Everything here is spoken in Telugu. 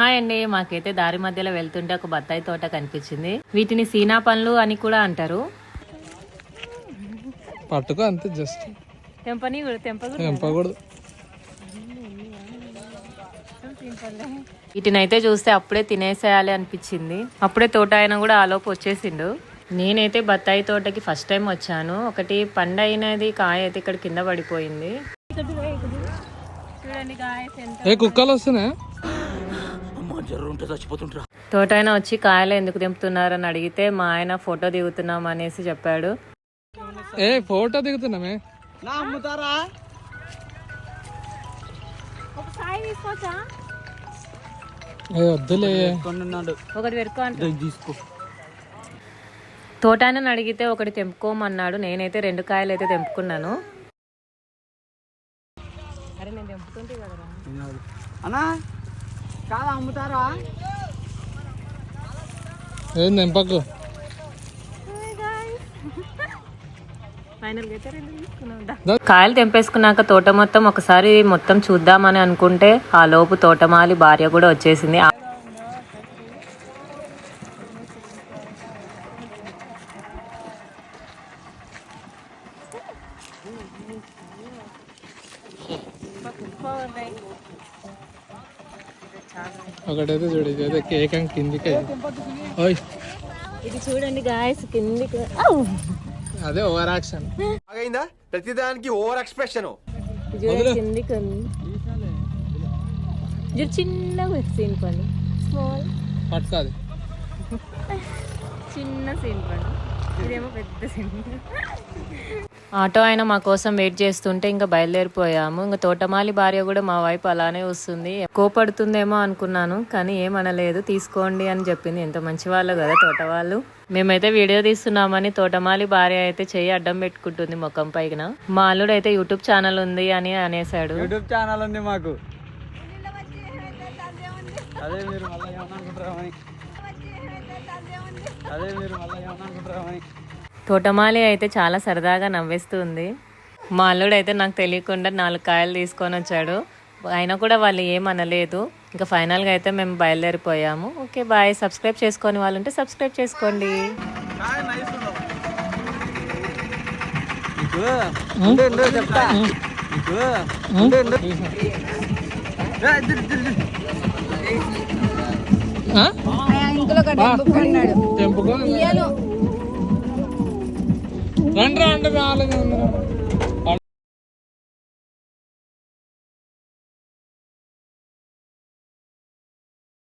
హాయ్ అండి. మాకైతే దారి మధ్యలో వెళ్తుంటే ఒక బత్తాయి తోట కనిపించింది. వీటిని సీనా పండ్లు అని కూడా అంటారు. పట్టుకో అంతే జస్ట్ తెంపని తెంప తెంపకూడదు వీటిని అయితే చూస్తే అప్పుడే తినేసేయాలి అనిపించింది. అప్పుడే తోట ఆయన కూడా ఆలోపు వచ్చేసిండు. నేనైతే బత్తాయి తోటకి ఫస్ట్ టైం వచ్చాను. ఒకటి పండు అయినది కాయ అయితే ఇక్కడ కింద పడిపోయింది. చూడండి కుక్కలు వస్తున్నాయి? తోట ఆయన వచ్చి కాయలు ఎందుకు తెంపుతున్నారని అడిగితే మా ఆయన ఫోటో దిగుతున్నాం అనేసి చెప్పాడు. ఏ ఫోటో దిగుతున్నామే? ఏ వద్దులే. ఒకటి పెట్టుకో అంటే. తోట ఆయనని అడిగితే ఒకటి తెంపుకోమన్నాడు. నేనైతే రెండు కాయలు అయితే తెంపుకున్నాను. అరే నేను తెంపుకుంటే అన్నా కాదా అమ్ముతారా? ఏం తెంపకు కాయలు తెంపేసుకున్నాక తోట మొత్తం ఒకసారి మొత్తం చూద్దామని అనుకుంటే ఆ లోపు తోటమాలి భార్య కూడా వచ్చేసింది. ఒకటైతే చూడు ఇది అయితే కేక్ కిందికి. ఓయ్. ఇది చూడండి గాయస్ కిందికి. అదే ఓవర్ యాక్షన్ అయిందా ప్రతిదానికి ఓవర్ ఎక్స్ప్రెషన్ కిందికి ఇది చిన్నగా సీన్ పండు స్మాల్ పట్టుకో అది చిన్న సీన్ పండు ఇదేమో పెద్ద సీన్ ఆటో ఆయన మా కోసం వెయిట్ చేస్తుంటే ఇంకా బయలుదేరిపోయాము. ఇంకా తోటమాలి భార్య కూడా మా వైపు అలానే వస్తుంది. కోపడుతుందేమో అనుకున్నాను కానీ ఏమనలేదు. తీసుకోండి అని చెప్పింది. ఎంత మంచి వాళ్ళు కదా తోట వాళ్ళు మేమైతే వీడియో తీస్తున్నామని తోటమాలి భార్య అయితే చెయ్యి అడ్డం పెట్టుకుంటుంది ముఖం పైన. మా అల్లుడు అయితే యూట్యూబ్ ఛానల్ ఉంది అని అనేసాడు యూట్యూబ్ ఛానల్ ఉంది మాకు. అదే మీరు మళ్ళీ ఏమన్నా అదే మీరు మళ్ళీ ఏమన్నా తోటమాలి అయితే చాలా సరదాగా నవ్వేస్తుంది. మా అల్లుడు అయితే నాకు తెలియకుండా నాలుగు కాయలు తీసుకొని వచ్చాడు. అయినా కూడా వాళ్ళు ఏమనలేదు ఇంకా ఫైనల్గా అయితే మేము బయలుదేరిపోయాము. Okay bye. సబ్స్క్రైబ్ చేసుకొని వాళ్ళు ఉంటే సబ్స్క్రైబ్ చేసుకోండి. രണ്ട് രണ്ട് നാല് നിന്നു